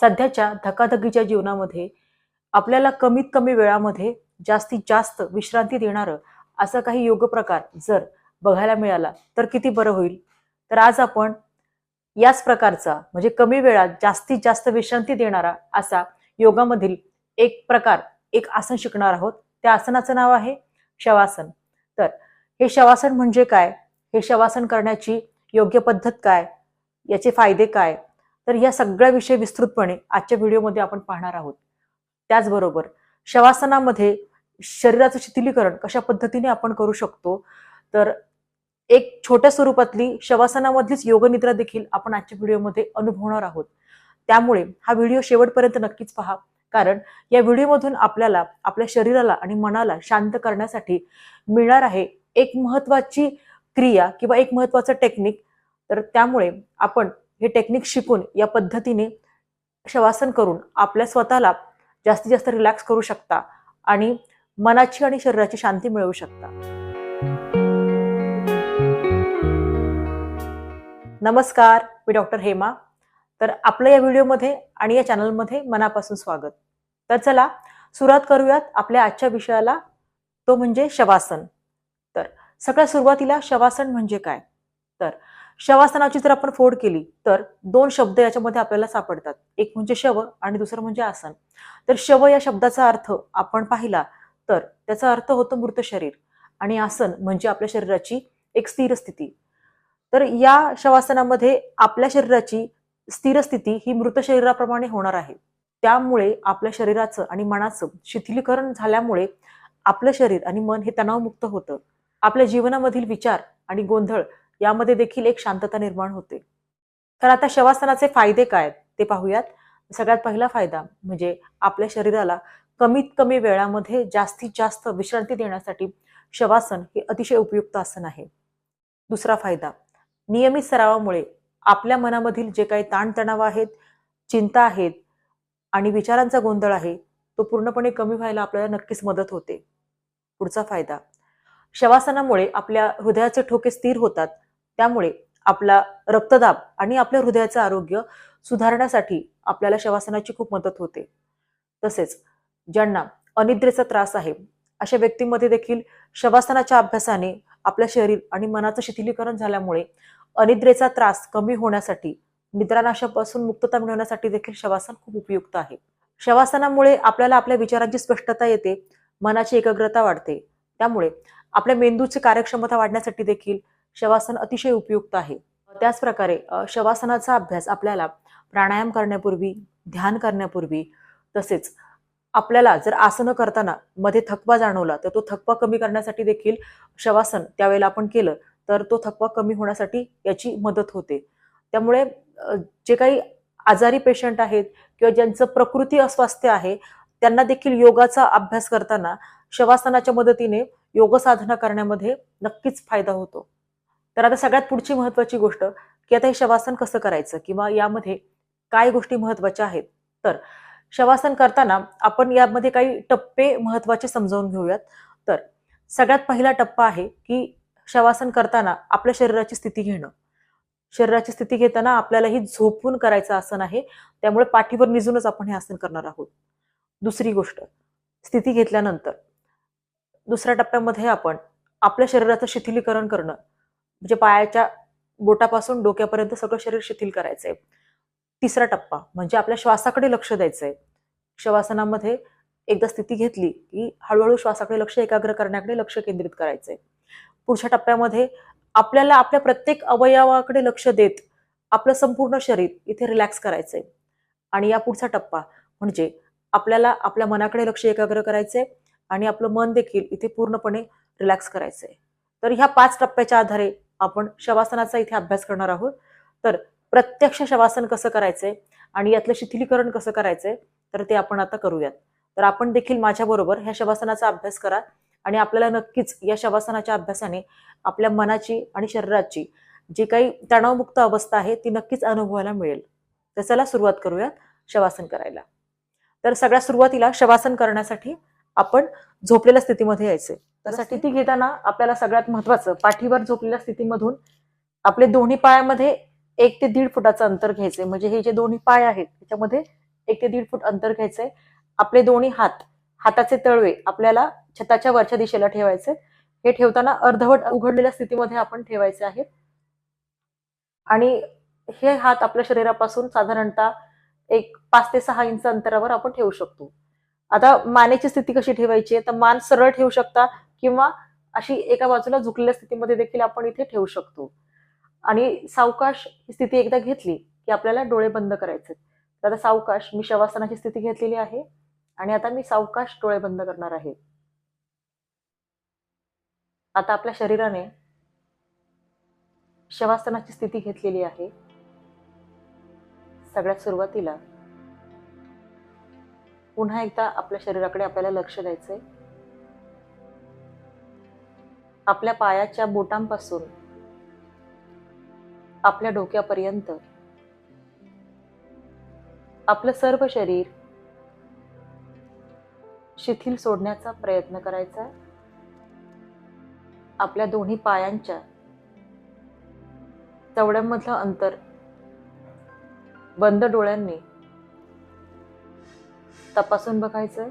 सध्याच्या धकाधकीच्या जीवनामध्ये आपल्याला कमीत कमी वेळामध्ये जास्तीत जास्त विश्रांती देणारं असं काही योग प्रकार जर बघायला मिळाला तर किती बरं होईल? तर आज आपण याच प्रकारचा म्हणजे कमी वेळात जास्तीत जास्त विश्रांती देणारा असा योगामधील एक प्रकार एक आसन शिकणार आहोत. त्या आसनाचं नाव आहे शवासन. तर हे शवासन म्हणजे काय? हे शवासन करण्याची योग्य पद्धत काय? याचे फायदे काय? तर या सगळ्या विषय विस्तृतपणे आजच्या व्हिडिओमध्ये आपण पाहणार आहोत. त्याचबरोबर शवासनामध्ये शरीराचं शिथिलीकरण कशा पद्धतीने आपण करू शकतो? तर एक छोट्या स्वरूपातली शवासनामधलीच योगनिद्रा देखील आपण आजच्या व्हिडिओमध्ये अनुभवणार आहोत. त्यामुळे हा व्हिडिओ शेवटपर्यंत नक्कीच पहा. कारण या व्हिडिओमधून आपल्याला आपल्या शरीराला आणि मनाला शांत करण्यासाठी मिळणार आहे एक महत्वाची क्रिया किंवा एक महत्वाचं टेक्निक. तर त्यामुळे आपण हे टेक्निक शिकून या पद्धतीने शवासन करून आपल्या स्वतःला जास्तीत जास्त रिलॅक्स करू शकता आणि मनाची आणि शरीराची शांती मिळवू शकता. नमस्कार मी डॉक्टर हेमा. तर आपलं या व्हिडिओमध्ये आणि या चॅनलमध्ये मनापासून स्वागत. तर चला सुरुवात करूयात आपल्या आजच्या विषयाला तो म्हणजे शवासन. तर सगळ्या सुरुवातीला शवासन म्हणजे काय? तर शवासनाची जर आपण फोड केली तर दोन शब्द याच्यामध्ये आपल्याला सापडतात. एक म्हणजे शव आणि दुसरं म्हणजे आसन. तर शव या शब्दाचा अर्थ आपण पाहिला तर त्याचा अर्थ होतो मृत शरीर. आणि आसन म्हणजे आपल्या शरीराची एक स्थिर स्थिती. तर या शवासनामध्ये आपल्या शरीराची स्थिर स्थिती ही मृत शरीराप्रमाणे होणार आहे. त्यामुळे आपल्या शरीराचं आणि मनाचं शिथिलीकरण झाल्यामुळे आपलं शरीर आणि मन हे तणावमुक्त होतं. आपल्या जीवनामधील विचार आणि गोंधळ यामध्ये देखील एक शांतता निर्माण होते. तर आता शवासनाचे फायदे काय? आहेत ते पाहूयात. सगळ्यात पहिला फायदा म्हणजे आपल्या शरीराला कमीत कमी वेळामध्ये जास्तीत जास्त विश्रांती देण्यासाठी शवासन हे अतिशय उपयुक्त आसन आहे. दुसरा फायदा नियमित सरावामुळे आपल्या मनामधील जे काही ताणतणाव आहेत चिंता आहेत आणि विचारांचा गोंधळ आहे तो पूर्णपणे कमी व्हायला आपल्याला नक्कीच मदत होते. पुढचा फायदा शवासनामुळे आपल्या हृदयाचे ठोके स्थिर होतात त्यामुळे आपला रक्तदाब आणि आपल्या हृदयाचं आरोग्य सुधारण्यासाठी आपल्याला शवासनाची खूप मदत होते. तसेच ज्यांना अनिद्रेचा त्रास आहे अशा व्यक्तींमध्ये देखील शवासनाच्या अभ्यासाने आपल्या शरीर आणि मनाचं शिथिलीकरण झाल्यामुळे अनिद्रेचा त्रास कमी होण्यासाठी निद्रानाशापासून मुक्तता मिळवण्यासाठी देखील शवासन खूप उपयुक्त आहे. शवासनामुळे आपल्याला आपल्या विचारांची स्पष्टता येते मनाची एकाग्रता वाढते. त्यामुळे आपल्या मेंदूची कार्यक्षमता वाढण्यासाठी देखील शवासन अतिशय उपयुक्त आहे. त्याच प्रकारे शवासनाचा अभ्यास आपल्याला प्राणायाम करण्यापूर्वी ध्यान करण्यापूर्वी तसेच आपल्याला जर आसनं करताना मध्ये थकवा जाणवला तर तो थकवा कमी करण्यासाठी देखील शवासन त्यावेळेला आपण केलं तर तो थकवा कमी होण्यासाठी याची मदत होते. त्यामुळे जे काही आजारी पेशंट आहेत किंवा ज्यांचं प्रकृती अस्वास्थ्य आहे त्यांना देखील योगाचा अभ्यास करताना शवासनाच्या मदतीने योग साधना करण्यामध्ये नक्कीच फायदा होतो. तर आता सगळ्यात पुढची महत्वाची गोष्ट की आता हे शवासन कसं करायचं? किंवा यामध्ये काय गोष्टी महत्त्वाच्या आहेत? तर शवासन करताना आपण यामध्ये काही टप्पे महत्त्वाचे समजावून घेऊयात. तर सगळ्यात पहिला टप्पा आहे की शवासन करताना आपल्या शरीराची स्थिती घेणं. शरीराची स्थिती घेताना आपल्याला ही झोपून करायचं आसन आहे त्यामुळे पाठीवर निजूनच आपण हे आसन करणार आहोत. दुसरी गोष्ट स्थिती घेतल्यानंतर दुसऱ्या टप्प्यामध्ये आपण आपल्या शरीराचं शिथिलीकरण करणं. म्हणजे पायाच्या बोटापासून डोक्यापर्यंत सगळं शरीर शिथिल करायचंय. तिसरा टप्पा म्हणजे आपल्या श्वासाकडे लक्ष द्यायचंय. शवासनामध्ये एकदा स्थिती घेतली की हळूहळू श्वासाकडे लक्ष एकाग्र करण्याकडे लक्ष केंद्रित करायचंय. पुढच्या टप्प्यामध्ये आपल्याला आपल्या प्रत्येक अवयवाकडे लक्ष देत आपलं संपूर्ण शरीर इथे रिलॅक्स करायचंय. आणि या पुढचा टप्पा म्हणजे आपल्याला आपल्या मनाकडे लक्ष एकाग्र करायचंय आणि आपलं मन देखील इथे पूर्णपणे रिलॅक्स करायचंय. तर ह्या पाच टप्प्याच्या आधारे आपण शवासनाचा इथे अभ्यास करणार आहोत. तर प्रत्यक्ष शवासन कसं करायचंय आणि यातलं शिथिलीकरण कसं करायचंय तर ते आपण आता करूयात. तर आपण देखील माझ्याबरोबर ह्या शवासनाचा अभ्यास करा आणि आपल्याला नक्कीच या शवासनाच्या अभ्यासाने आपल्या मनाची आणि शरीराची जी काही तणावमुक्त अवस्था आहे ती नक्कीच अनुभवायला मिळेल. तर चला सुरुवात करूयात शवासन करायला. तर सगळ्या सुरुवातीला शवासन करण्यासाठी आपण झोपलेल्या स्थितीमध्ये यायचे. त्यासाठी ती घेताना आपल्याला सगळ्यात महत्वाचं पाठीवर झोपलेल्या स्थितीमधून आपले दोन्ही पायामध्ये एक ते दीड फुटाचं अंतर घ्यायचे. म्हणजे हे जे दोन्ही पाय आहेत त्याच्यामध्ये एक ते दीड फूट अंतर घ्यायचंय आपले दोन्ही हात हाताचे तळवे आपल्याला छताच्या वरच्या दिशेला ठेवायचे. हे ठेवताना अर्धवट उघडलेल्या स्थितीमध्ये आपण ठेवायचे आहेत आणि हे हात आपल्या शरीरापासून साधारणतः एक पाच ते सहा इंच अंतरावर आपण ठेवू शकतो. आता मानेची स्थिती कशी ठेवायची आहे? तर मान सरळ ठेवू शकता किंवा अशी एका बाजूला झुकलेल्या स्थितीमध्ये देखील आपण इथे ठेवू शकतो. आणि सावकाश ही स्थिती एकदा घेतली की आपल्याला डोळे बंद करायचे तर आता सावकाश मी शवासनाची स्थिती घेतलेली आहे आणि आता मी सावकाश डोळे बंद करणार आहे. आता आपल्या शरीराने शवासनाची स्थिती घेतलेली आहे. सगळ्यात सुरुवातीला पुन्हा एकदा आपल्या शरीराकडे आपल्याला लक्ष द्यायचंय आपल्या पायाच्या बोटांपासून आपल्या डोक्यापर्यंत आपलं सर्व शरीर शिथिल सोडण्याचा प्रयत्न करायचा आहे. आपल्या दोन्ही पायांच्या चवड्यांमधलं अंतर बंद डोळ्यांनी तपासून बघायचंय.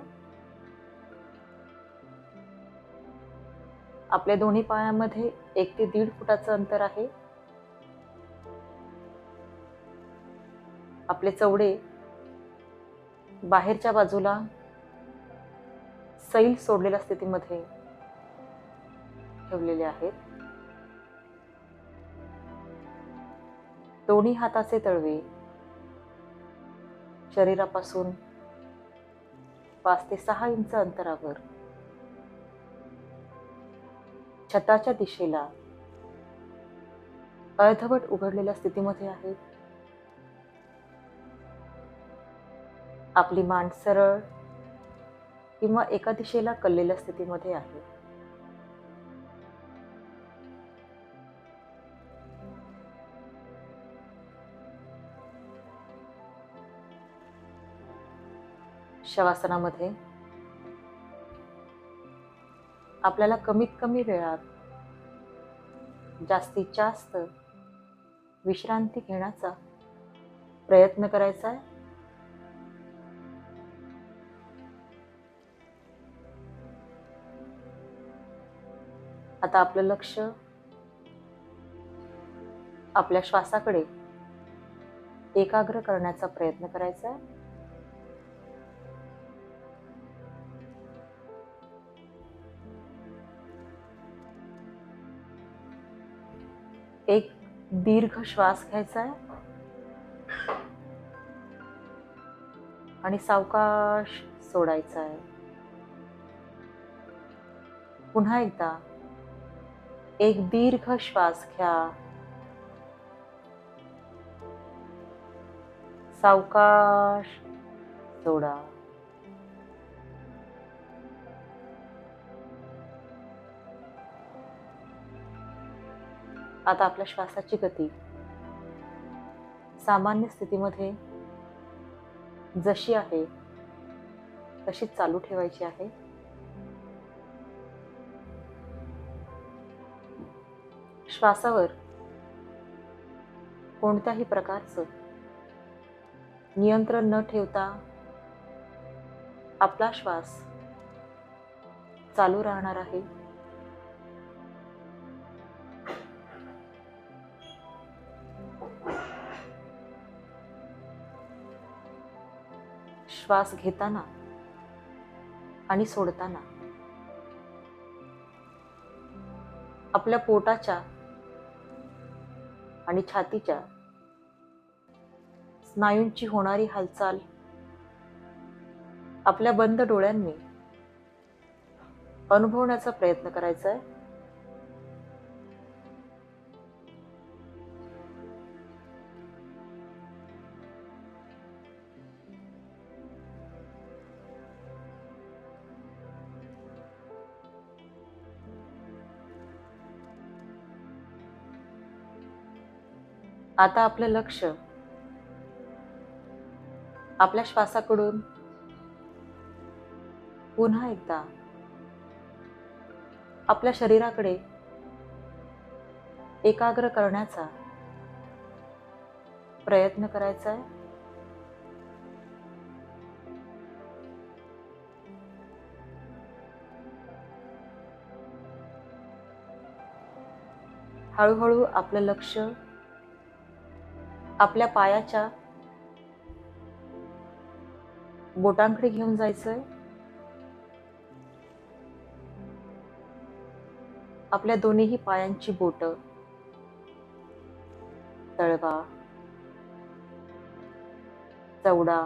आपल्या दोन्ही पायामध्ये एक ते दीड फुटाचं अंतर आहे. आपले चवडे बाहेरच्या बाजूला सैल सोडलेल्या स्थितीमध्ये ठेवलेले आहेत. दोन्ही हाताचे तळवे शरीरापासून पाच ते सहा इंच अंतरावर. छताच्या दिशेला अर्धवट उघडलेल्या स्थितीमध्ये आहेत आपली मान सरळ किंवा एका दिशेला कललेल्या स्थितीमध्ये आहे. शवासनामध्ये आपल्याला कमीत कमी वेळात जास्तीत जास्त विश्रांती घेण्याचा प्रयत्न करायचा आहे. आता आपलं लक्ष आपल्या श्वासाकडे एकाग्र करण्याचा प्रयत्न करायचा आहे. दीर्घ श्वास घ्यायचा आहे आणि सावकाश सोडायचा आहे पुन्हा एकदा एक दीर्घ श्वास घ्या. सावकाश सोडा. आता आपल्या श्वासाची गती. सामान्य स्थितीमध्ये जशी आहे तशीच चालू ठेवायची आहे. श्वासावर कोणत्याही प्रकारचं नियंत्रण न ठेवता आपला श्वास चालू राहणार आहे. श्वास घेताना आणि सोडताना. आपल्या पोटाच्या आणि छातीच्या स्नायूंची होणारी हालचाल आपल्या बंद डोळ्यांनी अनुभवण्याचा प्रयत्न करायचा आहे आता आपलं लक्ष आपल्या श्वासाकडून पुन्हा एकदा आपल्या शरीराकडे एकाग्र करण्याचा प्रयत्न करायचा आहे. हळूहळू आपलं लक्ष आपल्या पायाच्या बोटांकडे घेऊन जायचंय. आपल्या दोन्हीही पायांची बोट तळवा चवडा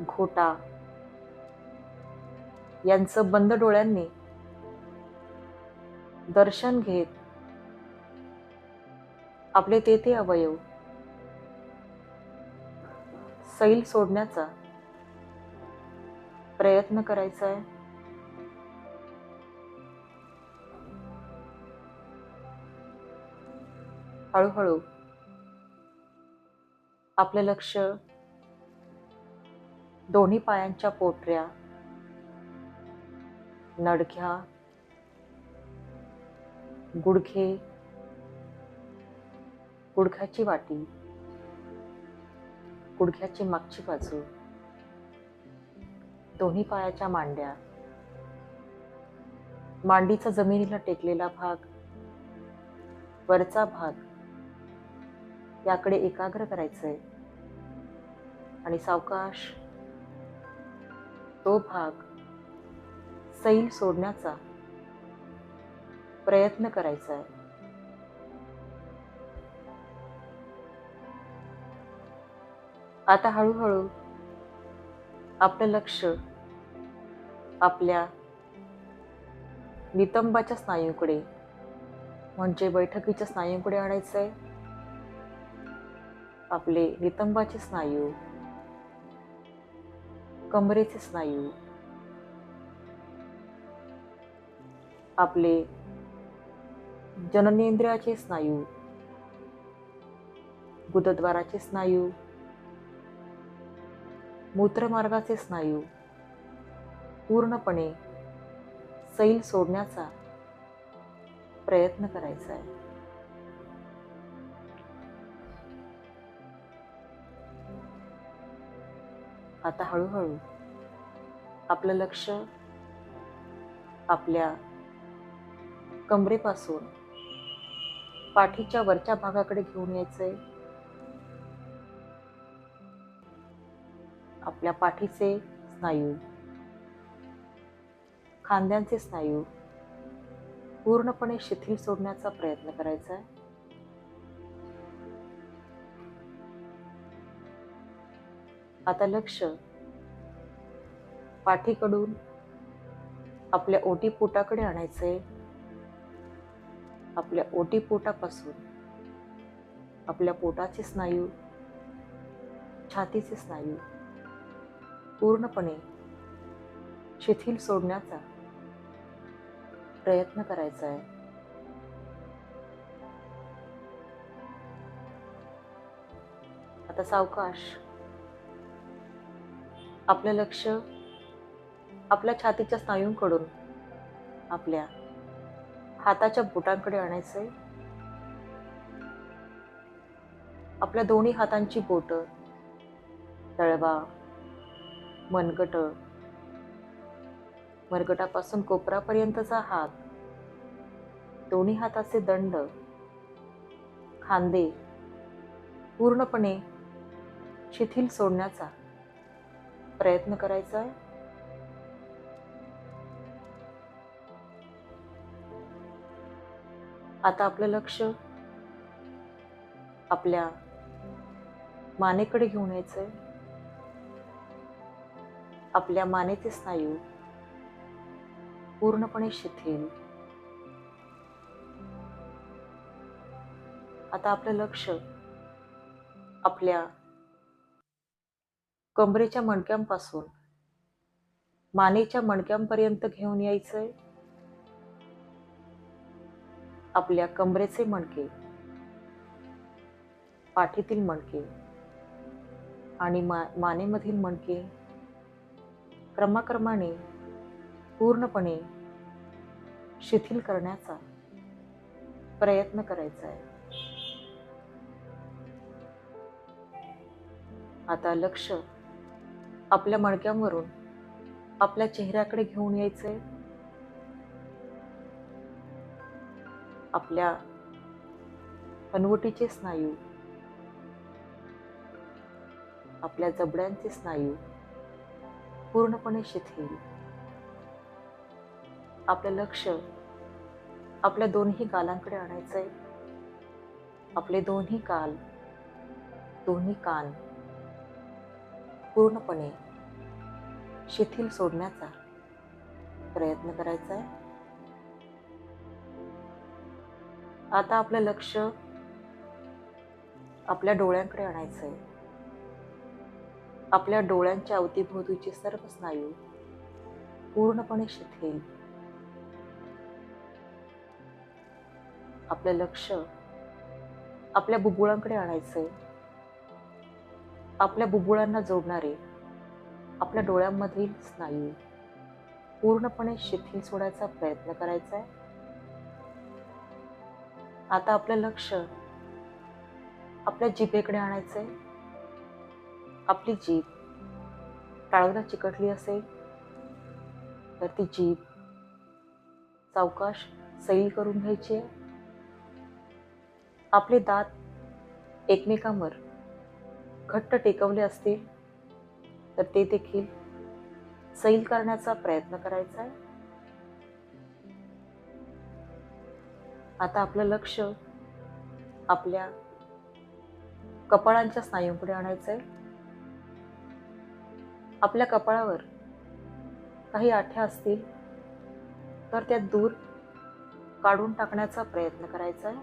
घोटा यांचं बंद डोळ्यांनी दर्शन घेत आपले ते ते अवयव. सैल सोडण्याचा प्रयत्न करायचा आहे हळूहळू आपलं लक्ष दोन्ही पायांच्या पोटऱ्या नडघ्या गुडघे गुडघ्याची वाटी गुडघ्याची मागची बाजू दोन्ही पायाच्या मांड्या मांडीचा जमिनीला टेकलेला भाग वरचा भाग याकडे एकाग्र करायचंय. आणि सावकाश तो भाग सैल सोडण्याचा प्रयत्न करायचा आहे आता हळूहळू आपलं लक्ष आपल्या नितंबाच्या स्नायूकडे म्हणजे बैठकीच्या स्नायूकडे आणायचं आहे आपले नितंबाचे स्नायू कमरेचे स्नायू आपले जननेंद्रियाचे स्नायू गुदद्वाराचे स्नायू मूत्रमार्गाचे स्नायू. पूर्णपणे सैल सोडण्याचा प्रयत्न करायचा आहे. आता हळूहळू आपलं लक्ष आपल्या कमरेपासून पाठीच्या वरच्या भागाकडे घेऊन यायचं आहे आपल्या पाठीचे स्नायू. खांद्यांचे स्नायू. पूर्णपणे शिथिल सोडण्याचा प्रयत्न करायचा आहे. आता लक्ष. पाठीकडून आपल्या ओटीपोटाकडे आणायचंय. आपल्या ओटीपोटापासून आपल्या पोटाचे स्नायू छातीचे स्नायू. पूर्णपणे शिथिल सोडण्याचा प्रयत्न करायचा आहे. आता सावकाश आपलं लक्ष आपल्या छातीच्या स्नायूंकडून आपल्या हाताच्या बोटांकडे आणायचंय. आपल्या दोन्ही हातांची बोट तळवा मनगट. मरगटापासून कोपरापर्यंतचा हात. दोन्ही हाताचे दंड. खांदे. पूर्णपणे शिथिल सोडण्याचा प्रयत्न करायचा. आहे आता आपलं लक्ष आपल्या मानेकडे घेऊन यायचं आहे आपल्या मानेचे स्नायू पूर्णपणे शिथिल. आता आपलं लक्ष आपल्या कमरेच्या मणक्यांपासून मानेच्या मणक्यांपर्यंत घेऊन यायचंय. आपल्या कमरेचे मणके पाठीतील मणके आणि मा मानेमधील मणके क्रमाक्रमाने पूर्णपणे शिथिल करण्याचा प्रयत्न करायचा आहे. आता लक्ष आपल्या मणक्यांवरून आपल्या चेहऱ्याकडे घेऊन यायचंय. आपल्या हनवटीचे स्नायू आपल्या जबड्यांचे स्नायू पूर्णपणे शिथिल. आपलं लक्ष आपल्या दोन्ही गालांकडे आणायचंय. आपले दोन्ही काल दोन्ही कान पूर्णपणे शिथिल सोडण्याचा प्रयत्न करायचा आहे आता आपलं लक्ष आपल्या डोळ्यांकडे आणायचं आहे आपल्या डोळ्यांच्या अवतीभोवतीचे सर्व स्नायू पूर्णपणे शिथिल. आपलं लक्ष आपल्या बुबुळांकडे आणायचंय आपल्या बुबुळांना जोडणारे आपल्या डोळ्यांमधील स्नायू पूर्णपणे शिथिल सोडायचा प्रयत्न करायचा आहे. आता आपलं लक्ष आपल्या जिभेकडे आणायचंय. आपली जीभ टाळूला चिकटली असेल तर ती जीभ सावकाश सैल करून घ्यायची आहे. आपले दात एकमेकांवर घट्ट टेकवले असतील तर ते देखील सैल करण्याचा प्रयत्न करायचा आहे. आता आपलं लक्ष आपल्या कपाळांच्या स्नायूंकडे आणायचं आहे. आपल्या कपाळावर काही आठ्या असतील तर त्या दूर काढून टाकण्याचा प्रयत्न करायचा आहे.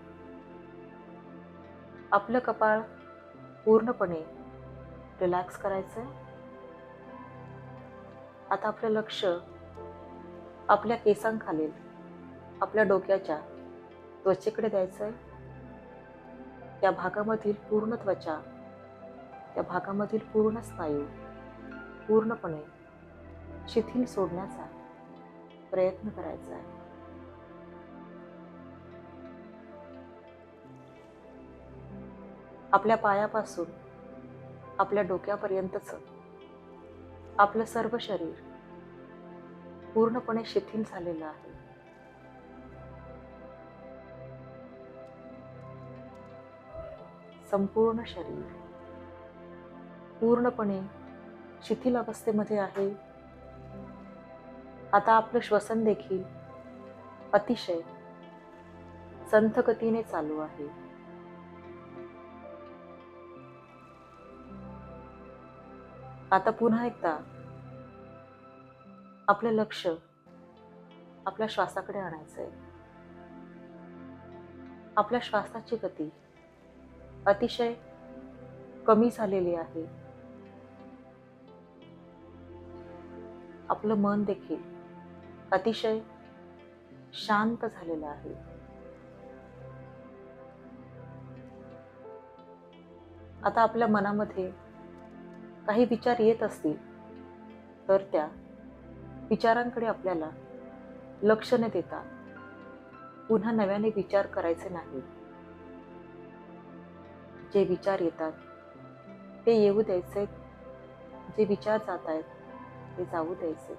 आपलं कपाळ पूर्णपणे रिलॅक्स करायचं आहे. आता आपलं लक्ष आपल्या केसांखालील आपल्या डोक्याच्या त्वचेकडे द्यायचं आहे. त्या भागामधील पूर्ण त्वचा त्या भागामधील पूर्ण स्नायू पूर्णपणे शिथिल सोडण्याचा प्रयत्न करायचा आहे. आपल्या पायापासून आपल्या डोक्यापर्यंतच आपलं सर्व शरीर पूर्णपणे शिथिल झालेलं आहे. संपूर्ण शरीर पूर्णपणे शिथिल अवस्थेमध्ये आहे. आता आपलं श्वसन देखील अतिशय संथ गतीने चालू आहे. आता पुन्हा एकदा आपलं लक्ष आपल्या श्वासाकडे आणायचं आहे आपल्या श्वासाची गती अतिशय कमी झालेली आहे. आपलं मन देखील अतिशय शांत झालेलं आहे. आता आपल्या मनामध्ये काही विचार येत असतील तर त्या विचारांकडे आपल्याला लक्ष न देता पुन्हा नव्याने विचार करायचे नाही. जे विचार येतात ते येऊ द्यायचे. जे विचार जात आहेत ते जाऊ द्यायचे.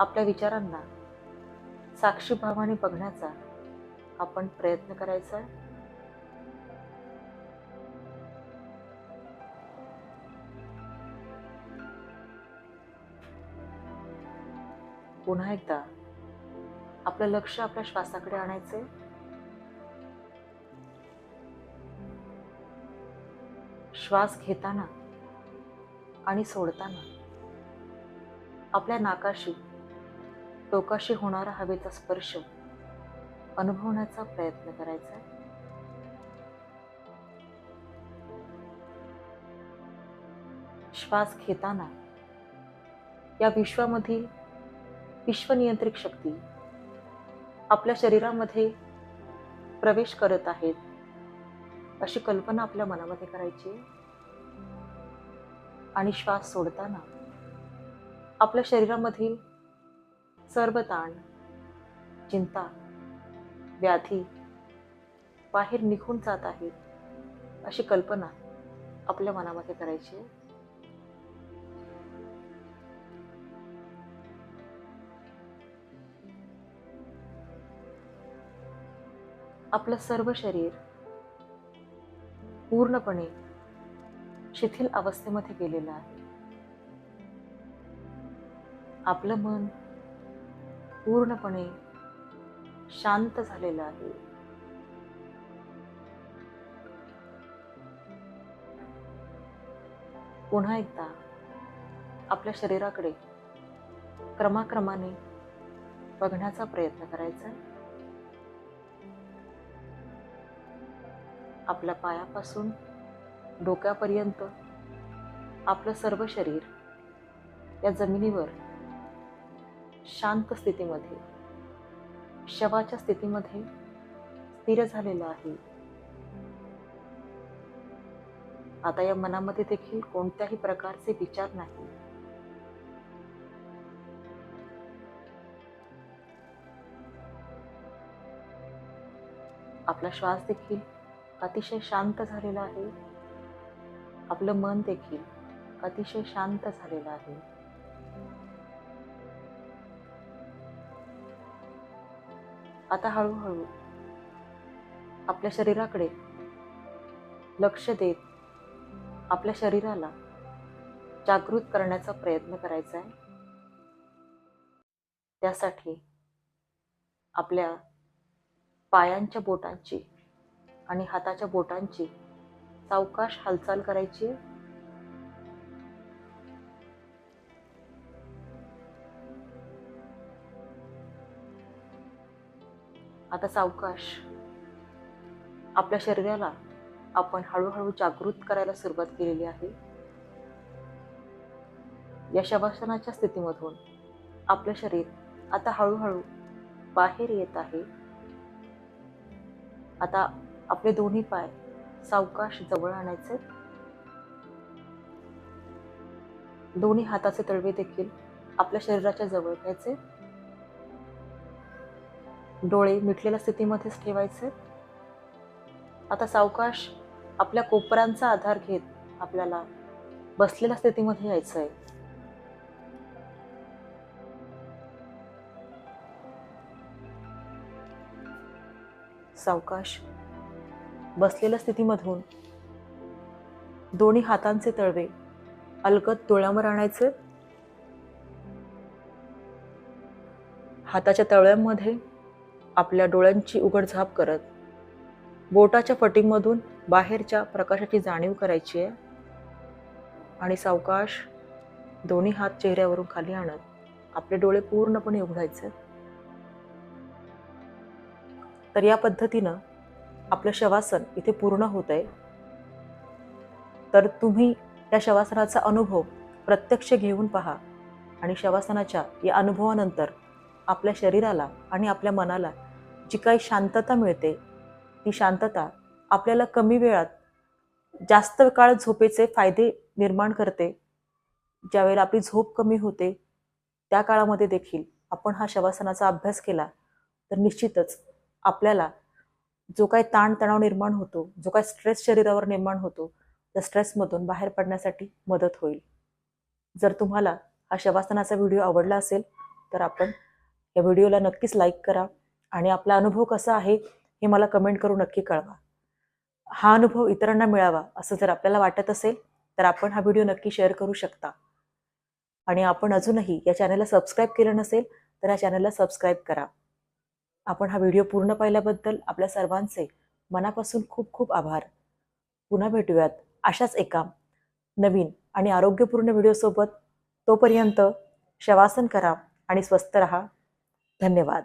आपल्या विचारांना साक्षी भावाने बघण्याचा आपण प्रयत्न करायचा? पुन्हा एकदा आपलं लक्ष आपल्या श्वासाकडे आणायचे श्वास घेताना आणि सोडताना आपल्या नाकाशी टोकाशी होणारा हवेचा स्पर्श अनुभवण्याचा प्रयत्न करायचा. श्वास घेताना या विश्वामधील विश्वनियंत्रित शक्ती आपल्या शरीरामध्ये प्रवेश करत आहेत अशी कल्पना आपल्या मनामध्ये करायची. आणि श्वास सोडताना आपल्या शरीरामधील सर्व ताण चिंता व्याधी बाहेर निघून जात आहेत अशी कल्पना आपल्या मनामध्ये करायची आपलं सर्व शरीर पूर्णपणे शिथिल अवस्थेमध्ये गेलेलं आहे. आपलं मन पूर्णपणे शांत झालेलं आहे. पुन्हा एकदा आपल्या शरीराकडे क्रमाक्रमाने बघण्याचा प्रयत्न करायचा आपल्या पायापासून डोक्यापर्यंत आपलं सर्व शरीर या जमिनीवर शांत स्थितीमध्ये. शवाच्या स्थितीमध्ये स्थिर झालेलं आहे. आता या मनामध्ये देखील कोणत्याही प्रकारचे विचार नाही. आपला श्वास देखील अतिशय शांत झालेला आहे. आपलं मन देखील अतिशय शांत झालेलं आहे. आता हळूहळू आपल्या शरीराकडे लक्ष देत आपल्या शरीराला जागृत करण्याचा प्रयत्न करायचा आहे त्यासाठी आपल्या पायांच्या बोटांची आणि हाताच्या बोटांची सावकाश हालचाल करायची आहे. आता सावकाश. आपल्या शरीराला आपण हळूहळू जागृत करायला सुरुवात केलेली आहे. या शवासनाच्या स्थितीमधून आपलं शरीर आता हळूहळू बाहेर येत आहे. आता आपले दोन्ही पाय सावकाश जवळ आणायचे. दोन्ही हाताचे तळवे देखील आपल्या शरीराच्या जवळ घ्यायचे. डोळे मिटलेल्या स्थितीमध्येच ठेवायचे. आता सावकाश आपल्या कोपरांचा आधार घेत आपल्याला बसलेल्या स्थितीमध्ये यायचं आहे सावकाश बसलेल्या स्थितीमधून दोन्ही हातांचे तळवे अलगद डोळ्यावर आणायचे. हाताच्या तळव्यांमध्ये आपल्या डोळ्यांची उघडझाप करत. बोटाच्या फटीमधून बाहेरच्या प्रकाशाची जाणीव करायची आहे. आणि सावकाश दोन्ही हात चेहऱ्यावरून खाली आणत आपले डोळे पूर्णपणे उघडायचे. तर या पद्धतीनं आपलं शवासन इथे पूर्ण होत आहे तर तुम्ही या शवासनाचा अनुभव प्रत्यक्ष घेऊन पहा आणि शवासनाच्या या अनुभवानंतर आपल्या शरीराला आणि आपल्या मनाला जी काही शांतता मिळते ती शांतता आपल्याला कमी वेळात जास्त काळ झोपेचे फायदे निर्माण करते. ज्यावेळेला आपली झोप कमी होते त्या काळामध्ये देखील आपण हा शवासनाचा अभ्यास केला तर निश्चितच आपल्याला जो काही ताणतणाव निर्माण होतो जो काही स्ट्रेस शरीरावर निर्माण होतो त्या स्ट्रेसमधून बाहेर पडण्यासाठी मदत होईल. जर तुम्हाला हा शवासनाचा व्हिडिओ आवडला असेल तर आपण या व्हिडिओला नक्कीच लाईक करा. आणि आपला अनुभव कसा आहे हे मला कमेंट करून नक्की कळवा. हा अनुभव इतरांना मिळावा असं जर आपल्याला वाटत असेल तर आपण हा व्हिडिओ नक्की शेअर करू शकता. आणि आपण अजूनही या चॅनलला सबस्क्राईब केलं नसेल तर या चॅनलला सबस्क्राईब करा. आपण हा व्हिडिओ पूर्ण पाहिल्याबद्दल आपल्या सर्वांचे मनापासून खूप खूप आभार. पुन्हा भेटूयात अशाच एका नवीन आणि आरोग्यपूर्ण व्हिडिओसोबत तोपर्यंत शवासन करा आणि स्वस्थ रहा. धन्यवाद.